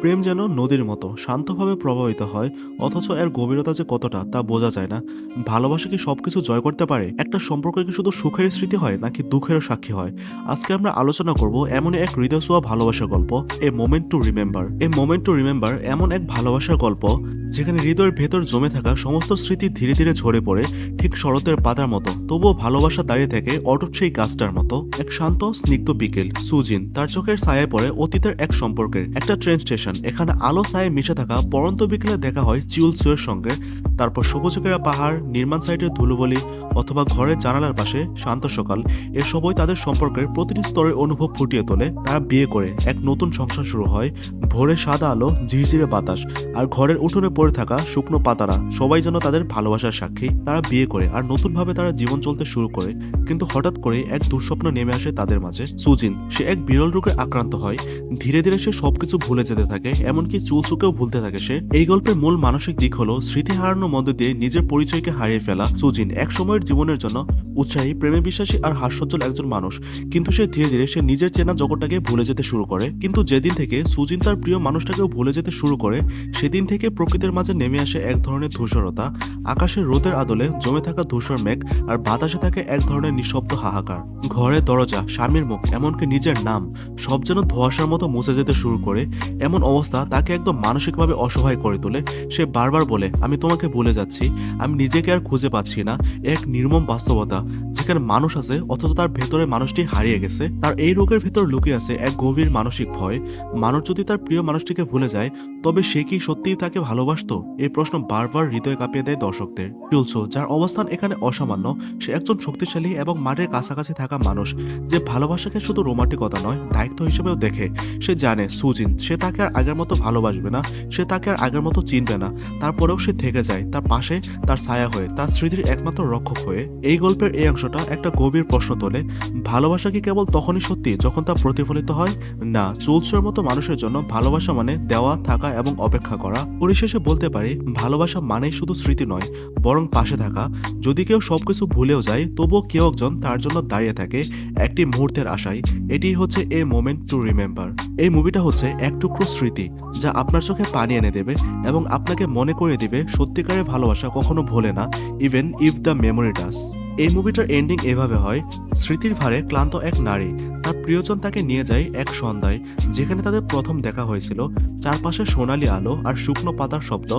প্রেম যেন নদীর মতো, শান্তভাবে প্রবাহিত হয়, অথচ এর গভীরতা যে কতটা তা বোঝা যায় না। ভালোবাসা কি সবকিছু জয় করতে পারে? একটা সম্পর্ক কি শুধু সুখের স্মৃতি হয়, নাকি দুঃখের সাক্ষী হয়? আজকে আমরা আলোচনা করব এমনই এক হৃদয় ছোঁয়া ভালোবাসার গল্প, a moment to remember a moment to remember এমন এক ভালোবাসার গল্প, যেখানে হৃদয়ের ভেতর জমে থাকা সমস্ত স্মৃতি ধীরে ধীরে ঝরে পড়ে, ঠিক শরতের পাতার মতো। তবুও ভালোবাসা দাঁড়িয়ে থাকে অটুট সেই গাছটার মতো। এক শান্ত, স্নিগ্ধ বিকেল, সুজিন, তার চোখের ছায়ায় পড়ে অতীতের এক সম্পর্কের, একটা ট্রেন স্টেশন এখানে আলো ছায়ে মিশে থাকা পরন্ত বিকেলে দেখা হয় চিউল সুয়ের সঙ্গে। তারপর সবুজকেরা পাহাড়, নির্মাণ সাইটের ধুলোবলি অথবা ঘরের জানালার পাশে শান্ত সকাল। এসবই তাদের সম্পর্কের প্রতিটি স্তরের অনুভব ফুটিয়ে তোলে। তারা বিয়ে করে। এক নতুন সংসার শুরু হয়। ভোরে সাদা আলো, ঝিরঝিরে বাতাস আর ঘরের উঠোনে পড়ে থাকা শুকনো পাতারা সবাই যেন তাদের ভালোবাসার সাক্ষী। তারা বিয়ে করে আর নতুনভাবে তারা জীবন চলতে শুরু করে। কিন্তু হঠাৎ করে এক দুঃস্বপ্ন নেমে আসে তাদের মাঝে। সুজিন, সে এক বিরল রোগে আক্রান্ত হয়। ধীরে ধীরে সে সবকিছু ভুলে যেতে থাকে, এমনকি চুলচুকেও ভুলতে থাকে সে। এই গল্পের মূল মানসিক দিক হলো স্মৃতি হারানোর মধ্যে দিয়ে নিজের পরিচয়কে হারিয়ে ফেলা। সুজিন এক সময়ের জীবনের জন্য উৎসাহী, প্রেমে বিশ্বাসী আর হাস্যোজ্জ্বল একজন মানুষ। কিন্তু সে ধীরে ধীরে সে নিজের চেনা জগৎটাকে ভুলে যেতে শুরু করে। কিন্তু যেদিন থেকে সুজিন তার প্রিয় মানুষটাকেও ভুলে যেতে শুরু করে, সেদিন থেকে প্রকৃতির মাঝে নেমে আসে এক ধরনের ধূসরতা, আকাশের রোদের আদলে জমে থাকা ধূসর মেঘ আর বাতাসে থাকে এক ধরনের নিঃশব্দ হাহাকার। ঘরের দরজা, স্বামীর মুখ, এমনকি নিজের নাম, সব যেন ধোঁয়াশার মতো মুছে যেতে শুরু করে, এমন অবস্থা তাকে একদম মানসিকভাবে অসহায় করে তোলে। সে বারবার বলে, আমি তোমাকে ভুলে যাচ্ছি, আমি নিজেকে আর খুঁজে পাচ্ছি না। এক নির্মম বাস্তবতা, যেখানে মানুষ আছে, অথচ তার ভেতরে মানুষটি হারিয়ে গেছে। তার এই রোগের ভেতর লুকিয়ে আছে এক গভীর মানসিক ভয়। মানুষ যদি তার প্রিয় মানুষটিকে ভুলে যায় তবে সে কি সত্যিই তাকে ভালোবাসতো? এই প্রশ্ন বারবার হৃদয় কাঁপিয়ে দেয় দর্শকদের। চুলসো যার অবস্থান এখানে অসামান্য, সে একজন শক্তিশালী এবং মাঠের কাছাকাছি থাকা মানুষ, যে ভালোবাসাকে শুধু রোমান্টিকতা নয়, দায়িত্ব হিসেবেও দেখে। সে জানে, সুজিন, সে তাকে আর আগের মতো ভালোবাসবে না, সে তাকে আর আগের মতো চিনবে না। তারপরেও সে থেকে যায়, তার পাশে, তার ছায়া হয়ে, তার স্মৃতির একমাত্র রক্ষক হয়ে। এই গল্পের এই অংশটা একটা গভীর প্রশ্ন তোলে, ভালোবাসা কি কেবল তখনই সত্যি যখন তা প্রতিফলিত হয়? না, চুলসোর মতো মানুষের জন্য ভালোবাসা মানে দেওয়া, থাকা এবং অপেক্ষা করা। পরিশেষে বলতে পারি, ভালোবাসা মানেই শুধু স্মৃতি নয়, বরং পাশে থাকা। যদি কেউ সবকিছু ভুলেও যায়, তবুও কেউ একজন তার জন্য দাঁড়িয়ে থাকে একটি মুহূর্তের আশায়। এটি হচ্ছে এ মোমেন্ট টু রিমেম্বার এই মুভিটা হচ্ছে এক টুকরো স্মৃতি, যা আপনার চোখে পানি এনে দেবে এবং আপনাকে মনে করে দিবে, সত্যিকারের ভালোবাসা কখনো ভোলে না even if the memory does এই মুভিটার এন্ডিং এভাবে হয়, স্মৃতির ভারে ক্লান্ত এক নারী, তার প্রিয়জন তাকে নিয়ে যায় এক সন্ধ্যায়, যেখানে তাদের প্রথম দেখা হয়েছিল, চারপাশে সোনালি আলো আর শুকনো পাতার শব্দ,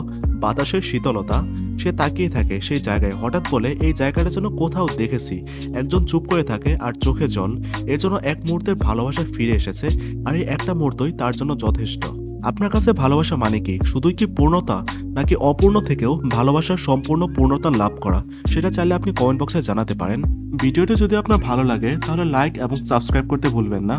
বাতাসের শীতলতা। সে তাকিয়ে থাকে সেই জায়গায়, হঠাৎ বলে, এই জায়গাটা যেন কোথাও দেখেছি। একজন চুপ করে থাকে আর চোখে জল এজন্য এক মুহূর্তের ভালোবাসা ফিরে এসেছে, আর এই একটা মুহূর্তই তার জন্য যথেষ্ট। আপনার কাছে ভালোবাসা মানে কি? শুধুই কি পূর্ণতা, নাকি অপূর্ণ থেকেও ভালোবাসার সম্পূর্ণ পূর্ণতা লাভ করা? সেটা চাইলে আপনি কমেন্ট বক্সে জানাতে পারেন। ভিডিওটি যদি আপনার ভালো লাগে, তাহলে লাইক এবং সাবস্ক্রাইব করতে ভুলবেন না।